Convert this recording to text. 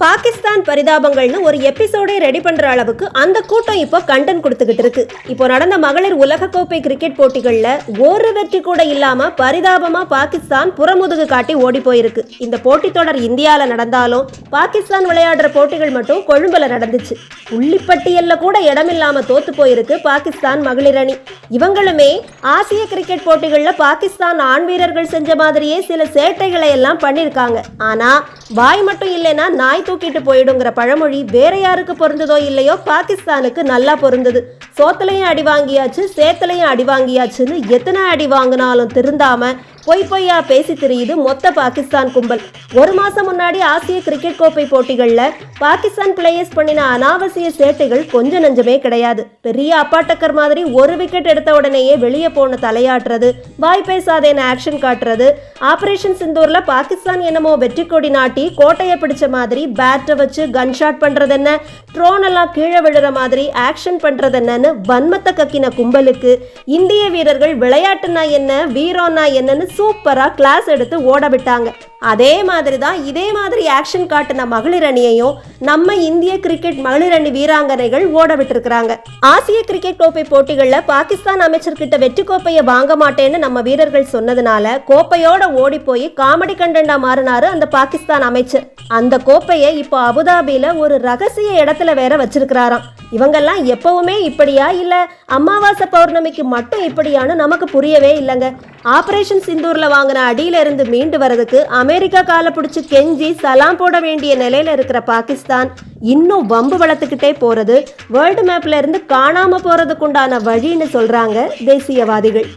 பாகிஸ்தான் பரிதாபங்கள்னு ஒரு எபிசோடே ரெடி பண்ற அளவுக்கு அந்த கூட்டம் இப்போ கண்டென்ட் கொடுத்துக்கிட்டு இருக்கு. இப்போ நடந்த மகளிர் உலகக்கோப்பை கிரிக்கெட் போட்டிகள்ல ஒரு வெற்றி கூட இல்லாம பரிதாபமா பாகிஸ்தான் புறமுதுகு காட்டி ஓடி போயிருக்கு. இந்த போட்டித் தொடர் இந்தியால நடந்தாலும் பாகிஸ்தான் விளையாடுற போட்டிகள் மட்டும் கொழும்புல நடந்துச்சு. புள்ளிப்பட்டியல்ல கூட இடமில்லாம தோத்து போயிருக்கு பாகிஸ்தான் மகளிர் அணி. இவங்களுமே ஆசிய கிரிக்கெட் போட்டிகள்ல பாகிஸ்தான் ஆண் வீரர்கள் செஞ்ச மாதிரியே சில சேட்டைகளை எல்லாம் பண்ணியிருக்காங்க ஆனா வாய் மட்டும் இல்லைன்னா நாய் தூக்கிட்டு போயிடுங்கிற பழமொழி வேற யாருக்கு பொருந்ததோ இல்லையோ பாகிஸ்தானுக்கு நல்லா பொருந்தது. சோத்துலையும் அடி வாங்கியாச்சு சேத்துலையும் அடி வாங்கியாச்சுன்னு எத்தனை அடி வாங்கினாலும் திருந்தாம பொய் பொய்யா பேசி திரியுது மொத்த பாகிஸ்தான் கும்பல். ஒரு மாசம் முன்னாடி ஆசிய கிரிக்கெட் கோப்பை போட்டிகளில் பாகிஸ்தான் பிளேயர்ஸ் பண்ணின அனாவசிய சேட்டைகள் கொஞ்சம் நஞ்சமே கிடையாது. பெரிய அப்பாட்டக்கர் மாதிரி ஒரு விக்கெட் எடுத்த உடனேயே வெளியே போன தலையாட்டுறது வாய் பேசாதேன்னு ஆக்ஷன் காட்டுறது ஆபரேஷன் சிந்தூர்ல பாகிஸ்தான் என்னமோ வெற்றி கொடி நாட்டி கோட்டையை பிடிச்ச மாதிரி பேட்டை வச்சு கன் ஷாட் பண்றது என்ன ட்ரோன் எல்லாம் கீழே விழுற மாதிரி ஆக்ஷன் பண்றது என்னன்னு வன்மத்தை கக்கின கும்பலுக்கு இந்திய வீரர்கள் விளையாட்டுனா என்ன வீரோன்னா என்னன்னு சூப்பராக கிளாஸ் எடுத்து ஓட விட்டாங்க. அதே மாதிரி தான் இதே மாதிரி ஆக்ஷன் காட்டின மகளிர் அணியையும் நம்ம இந்திய கிரிக்கெட் மகளிர் அணி வீராங்கனைகள் ஓட விட்டுருக்காங்க ஆசிய கிரிக்கெட் கோப்பை போட்டிகளில் பாகிஸ்தான் அமைச்சர்கிட்ட வெற்றி கோப்பையை வாங்க மாட்டேன்னு நம்ம வீரர்கள் சொன்னதுனால கோப்பையோட ஓடி போய் காமெடி கண்டண்டா மாறினாரு அந்த பாகிஸ்தான் அமைச்சர். அந்த கோப்பையை இப்போ அபுதாபியில ஒரு ரகசிய இடத்துல வேற வச்சிருக்கிறாராம். இவங்கெல்லாம் எப்பவுமே இப்படியா இல்லை அமாவாசை பௌர்ணமிக்கு மட்டும் இப்படியான்னு நமக்கு புரியவே இல்லைங்க. ஆபரேஷன் சிந்தூரில் வாங்கின அடியில இருந்து மீண்டு வரதுக்கு அமெரிக்கா காலை பிடிச்சி கெஞ்சி சலாம் போட வேண்டிய நிலையில இருக்கிற பாகிஸ்தான் இன்னும் வம்பு வளர்த்துக்கிட்டே போறது. வேர்ல்டு மேப்ல இருந்து காணாம போறதுக்குண்டான வழின்னு சொல்றாங்க தேசியவாதிகள்.